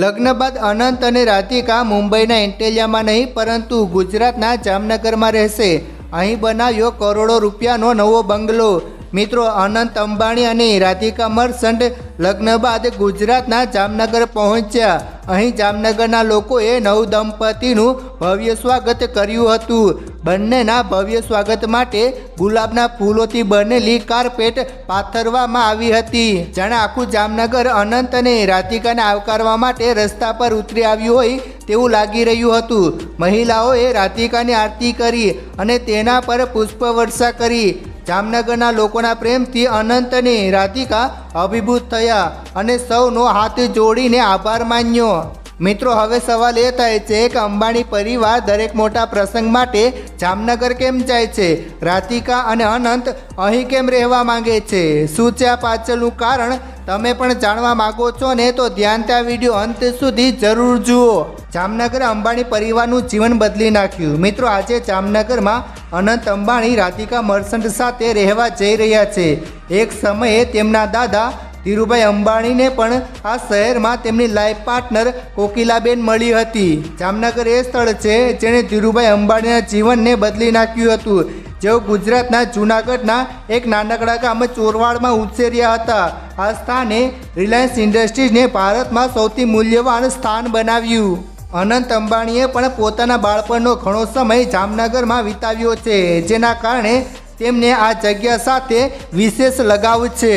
લગ્ન બાદ અનંત અને રાધિકા મુંબઈના એન્ટેલિયામાં નહીં, પરંતુ ગુજરાતના જામનગરમાં રહેશે. અહીં બનાવ્યો કરોડો રૂપિયાનો નવો બંગલો. મિત્રો અનંત અંબાણી અને રાધિકા મર્સન્ટ લગ્ન બાદ ગુજરાતના જામનગર પહોંચ્યા. અહીં જામનગરના લોકોએ નવ દંપતીનું ભવ્ય સ્વાગત કર્યું હતું. બંનેના ભવ્ય સ્વાગત માટે ગુલાબના ફૂલોથી બનેલી કાર્પેટ પાથરવામાં આવી હતી. જાણે આખું જામનગર અનંત અને રાધિકાને આવકારવા માટે રસ્તા પર ઉતરી આવ્યું હોય તેવું લાગી રહ્યું હતું. મહિલાઓએ રાધિકાની આરતી કરી અને તેના પર પુષ્પવર્ષા કરી. જામનગરના લોકોના પ્રેમથી અનંતની રાધિકા અભિભૂત થયા અને સૌનો હાથ જોડીને આભાર માન્યો. મિત્રો, હવે સવાલ એ થાય છે કે અંબાણી પરિવાર દરેક મોટા પ્રસંગ માટે જામનગર કેમ જાય છે? રાધિકા અને અનંત અહીં કેમ રહેવા માંગે છે? શું છે આ પાછળનું કારણ? તમે પણ જાણવા માગો છો ને તો ધ્યાનતા વીડિયો અંત સુધી જરૂર જુઓ. જામનગર અંબાણી પરિવારનું જીવન બદલી નાખ્યું. મિત્રો, આજે જામનગરમાં અનંત અંબાણી, રાધિકા મર્ચન્ટ સાથે રહેવા જઈ રહ્યા છે. એક સમયે તેમના દાદા ધીરુભાઈ અંબાણીને પણ આ શહેરમાં તેમની લાઈફ પાર્ટનર કોકિલાબેન મળી હતી. જામનગર એ સ્થળ છે જેણે ધીરુભાઈ અંબાણીના જીવનને બદલી નાખ્યું હતું. જેઓ ગુજરાતના, જૂનાગઢના એક નાનકડા ગામ ચોરવાડમાં ઉછેર્યા હતા. આ સ્થાને રિલાયન્સ ઇન્ડસ્ટ્રીઝને ભારતમાં સૌથી મૂલ્યવાન સ્થાન બનાવ્યું. અનંત અંબાણીએ પણ પોતાના બાળપણનો ઘણો સમય જામનગરમાં વિતાવ્યો છે, જેના કારણે તેમને આ જગ્યા સાથે વિશેષ લગાવ છે.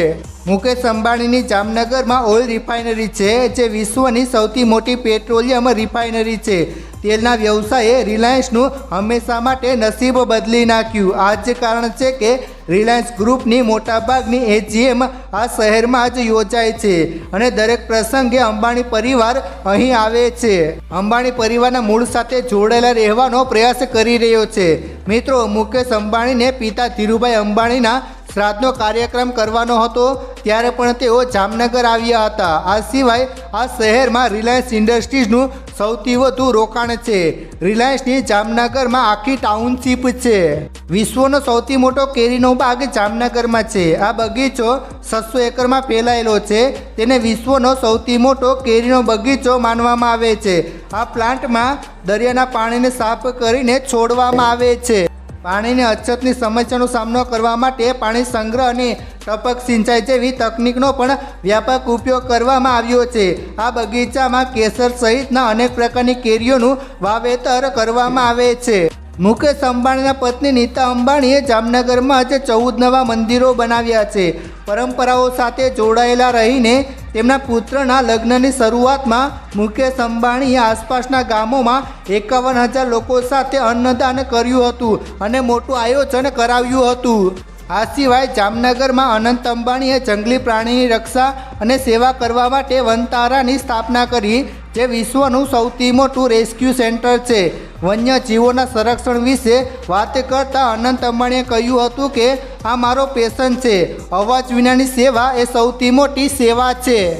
મુકેશ અંબાણીની જામનગરમાં ઓઇલ રિફાઇનરી છે, જે વિશ્વની સૌથી મોટી પેટ્રોલિયમ રિફાઇનરી છે. તેલના વ્યવસાયે રિલાયન્સનું હંમેશા માટે નસીબ બદલી નાખ્યું. આ જ કારણ છે કે રિલાયન્સ ગ્રુપની મોટાભાગની એજીએમ આ શહેરમાં જ યોજાય છે અને દરેક પ્રસંગે અંબાણી પરિવાર અહીં આવે છે. અંબાણી પરિવારના મૂળ સાથે જોડાયેલા રહેવાનો પ્રયાસ કરી રહ્યો છે. મિત્રો, મુકેશ અંબાણીને પિતા ધીરુભાઈ અંબાણીના શ્રાદ્ધનો કાર્યક્રમ કરવાનો હતો ત્યારે પણ તેઓ જામનગર આવ્યા હતા. આ સિવાય આ શહેરમાં રિલાયન્સ ઇન્ડસ્ટ્રીઝનું સૌથી વધુ રોકાણ છે. રિલાયન્સની જામનગરમાં આખી ટાઉનશીપ છે. વિશ્વનો સૌથી મોટો કેરીનો બાગ જામનગરમાં છે. આ બગીચો છસો એકરમાં ફેલાયેલો છે. તેને વિશ્વનો સૌથી મોટો કેરીનો બગીચો માનવામાં આવે છે. આ પ્લાન્ટમાં દરિયાના પાણીને સાફ કરીને છોડવામાં આવે છે. પાણીની અછતની સમસ્યાનો સામનો કરવા માટે પાણી સંગ્રહ અને ટપક સિંચાઈ જેવી તકનિકનો પણ વ્યાપક ઉપયોગ કરવામાં આવ્યો છે. આ બગીચામાં કેસર સહિતના અનેક પ્રકારની કેરીઓનું વાવેતર કરવામાં આવે છે. મુકેશ અંબાણીના પત્ની નીતા અંબાણીએ જામનગરમાં આજે ચૌદ નવા મંદિરો બનાવ્યા છે. પરંપરાઓ સાથે જોડાયેલા રહીને તેમના પુત્રના લગ્નની શરૂઆતમાં મુકેશ અંબાણીએ આસપાસના ગામોમાં એકાવન હજાર લોકો સાથે અન્નદાન કર્યું હતું અને મોટું આયોજન કરાવ્યું હતું. આ સિવાય જામનગરમાં અનંત અંબાણીએ જંગલી પ્રાણીની રક્ષા અને સેવા કરવા માટે વનતારાની સ્થાપના કરી, જે વિશ્વનું સૌથી મોટું રેસ્ક્યુ સેન્ટર છે. વન્યજીવોના સંરક્ષણ વિશે વાત કરતાં અનંત અંબાણીએ કહ્યું હતું કે, આ મારો પેશન છે. અવાજ વિનાની સેવા એ સૌથી મોટી સેવા છે.